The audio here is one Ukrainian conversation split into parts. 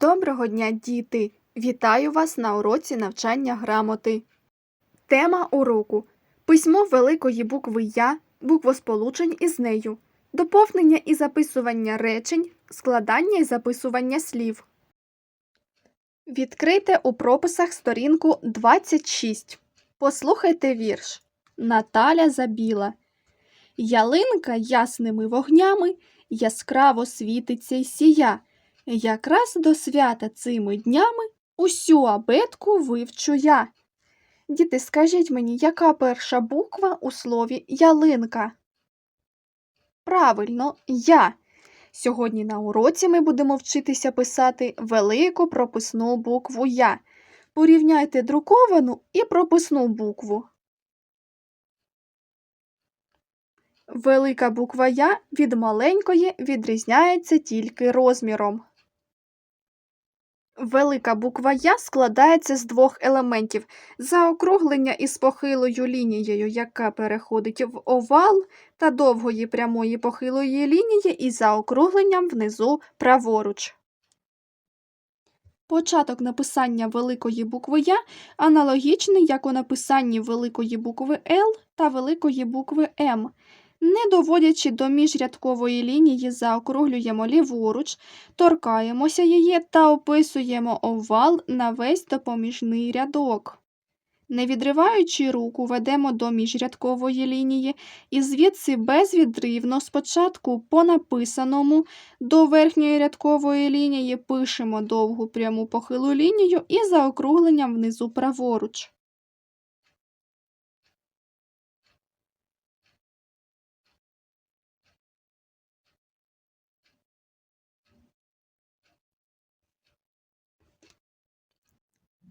Доброго дня, діти! Вітаю вас на уроці навчання грамоти. Тема уроку письмо великої букви Я, буквосполучень із нею, доповнення і записування речень, складання і записування слів. Відкрийте у прописах сторінку 26. Послухайте вірш. Наталя забіла. Ялинка ясними вогнями яскраво світиться й сія. Якраз до свята цими днями усю абетку вивчу я. Діти, скажіть мені, яка перша буква у слові ялинка? Правильно, я. Сьогодні на уроці ми будемо вчитися писати велику прописну букву Я. Порівняйте друковану і прописну букву. Велика буква Я від маленької відрізняється тільки розміром. Велика буква Я складається з двох елементів заокруглення із похилою лінією, яка переходить в овал, та довгої прямої похилої лінії із заокругленням внизу праворуч. Початок написання великої букви Я аналогічний, як у написанні великої букви Л та великої букви М. Не доводячи до міжрядкової лінії, заокруглюємо ліворуч, торкаємося її та описуємо овал на весь допоміжний рядок. Не відриваючи руку, ведемо до міжрядкової лінії і звідси безвідривно спочатку по написаному до верхньої рядкової лінії пишемо довгу пряму похилу лінію і заокругленням внизу праворуч.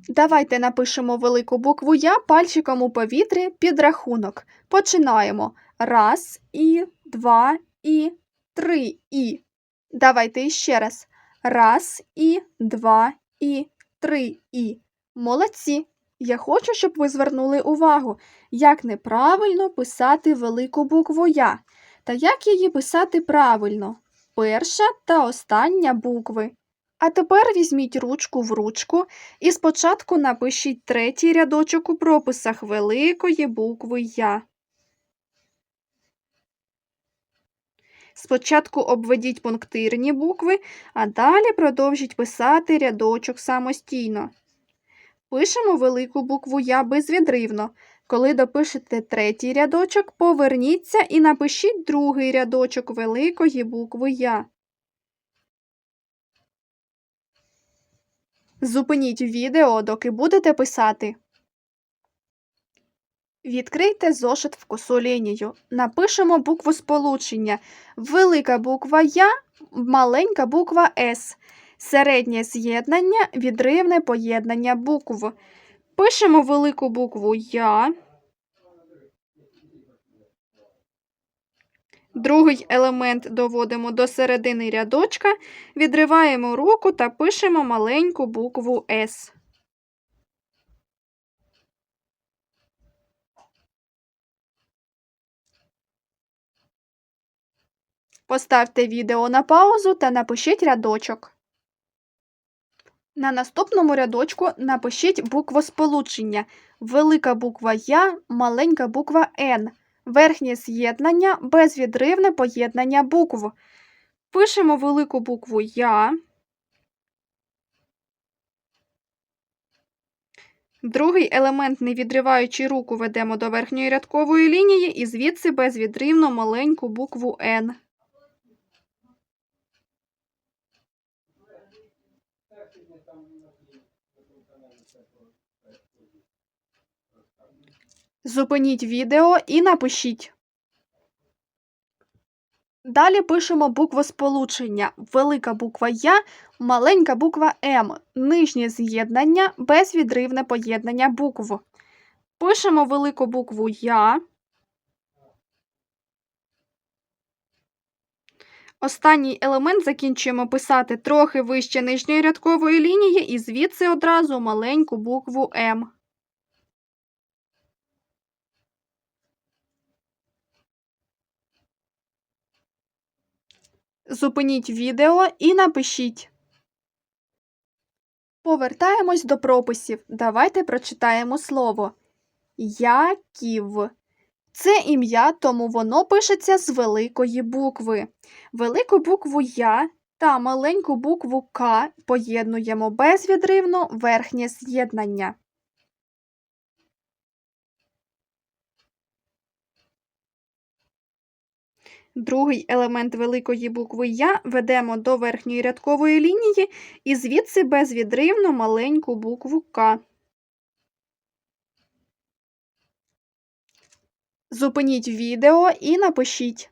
Давайте напишемо велику букву Я пальчиком у повітрі під рахунок. Починаємо. Раз і, два і, три і. Давайте іще раз. Раз і, два і, три і. Молодці! Я хочу, щоб ви звернули увагу, як неправильно писати велику букву Я та як її писати правильно. Перша та остання букви. А тепер візьміть ручку в ручку і спочатку напишіть третій рядочок у прописах великої букви Я. Спочатку обведіть пунктирні букви, а далі продовжіть писати рядочок самостійно. Пишемо велику букву Я безвідривно. Коли допишете третій рядочок, поверніться і напишіть другий рядочок великої букви Я. Зупиніть відео, доки будете писати. Відкрийте зошит в косу лінію. Напишемо букву сполучення. Велика буква Я, маленька буква С. Середнє з'єднання, відривне поєднання букв. Пишемо велику букву Я. Другий елемент доводимо до середини рядочка, відриваємо руку та пишемо маленьку букву С. Поставте відео на паузу та напишіть рядочок. На наступному рядочку напишіть буквосполучення. Велика буква Я, маленька буква Н. Верхнє з'єднання, безвідривне поєднання букв. Пишемо велику букву Я. Другий елемент, не відриваючи руку, ведемо до верхньої рядкової лінії і звідси безвідривно маленьку букву Н. Зупиніть відео і напишіть. Далі пишемо буквосполучення. Велика буква Я, маленька буква М, нижнє з'єднання, безвідривне поєднання букв. Пишемо велику букву Я. Останній елемент закінчуємо писати трохи вище нижньої рядкової лінії і звідси одразу маленьку букву М. Зупиніть відео і напишіть. Повертаємось до прописів. Давайте прочитаємо слово. Яків. Це ім'я, тому воно пишеться з великої букви. Велику букву Я та маленьку букву К поєднуємо безвідривно верхнє з'єднання. Другий елемент великої букви Я ведемо до верхньої рядкової лінії і звідси безвідривно маленьку букву К. Зупиніть відео і напишіть.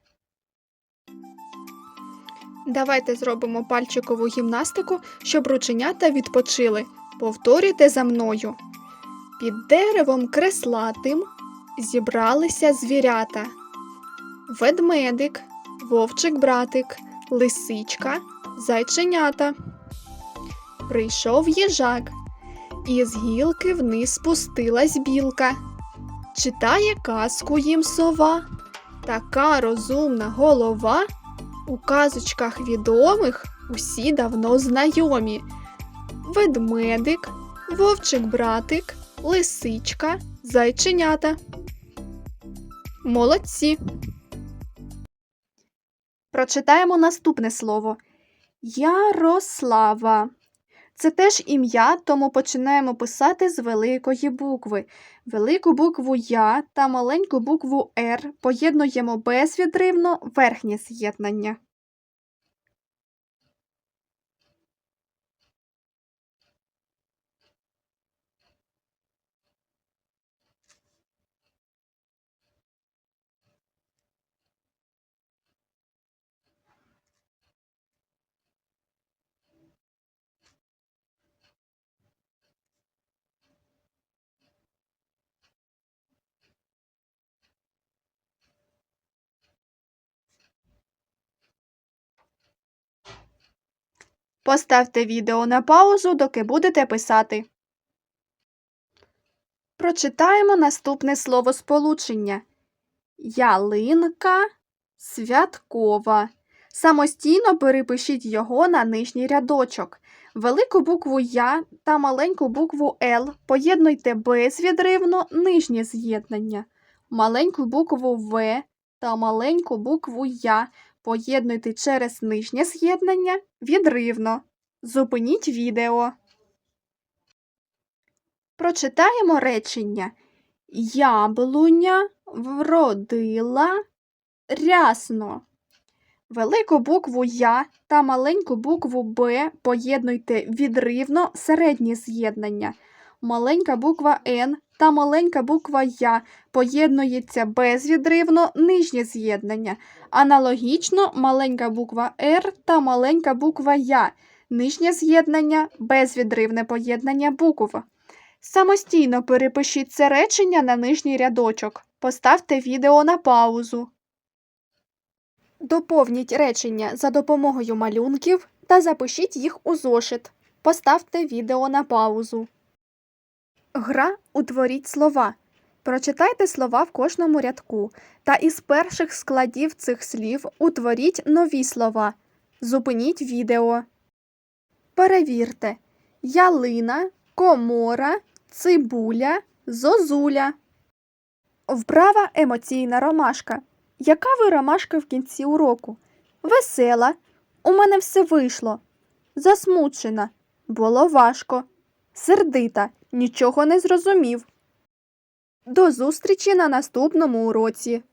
Давайте зробимо пальчикову гімнастику, щоб рученята відпочили. Повторюйте за мною. Під деревом креслатим зібралися звірята. Ведмедик, вовчик-братик, лисичка, зайченята. Прийшов їжак, і з гілки вниз спустилась білка. Читає казку їм сова, така розумна голова. У казочках відомих усі давно знайомі. Ведмедик, вовчик-братик, лисичка, зайченята. Молодці. Прочитаємо наступне слово. Ярослава. Це теж ім'я, тому починаємо писати з великої букви. Велику букву Я та маленьку букву Р поєднуємо безвідривно верхнє з'єднання. Поставте відео на паузу, доки будете писати. Прочитаємо наступне словосполучення. Ялинка святкова. Самостійно перепишіть його на нижній рядочок. Велику букву Я та маленьку букву Л поєднуйте безвідривно нижнє з'єднання. Маленьку букву В та маленьку букву Я поєднуйте через нижнє з'єднання відривно. Зупиніть відео. Прочитаємо речення. Яблуня вродила рясно. Велику букву Я та маленьку букву Б поєднуйте відривно середнє з'єднання. Маленька буква Н та маленька буква Я поєднується безвідривно нижнє з'єднання. Аналогічно маленька буква Р та маленька буква Я. Нижнє з'єднання безвідривне поєднання букв. Самостійно перепишіть це речення на нижній рядочок. Поставте відео на паузу. Доповніть речення за допомогою малюнків та запишіть їх у зошит. Поставте відео на паузу. Гра Утворіть слова. Прочитайте слова в кожному рядку та із перших складів цих слів утворіть нові слова. Зупиніть відео. Перевірте. Ялина, комора, цибуля, зозуля. Вправа емоційна ромашка. Яка ви ромашка в кінці уроку? Весела. У мене все вийшло. Засмучена. Було важко. Сердита. Нічого не зрозумів. До зустрічі на наступному уроці.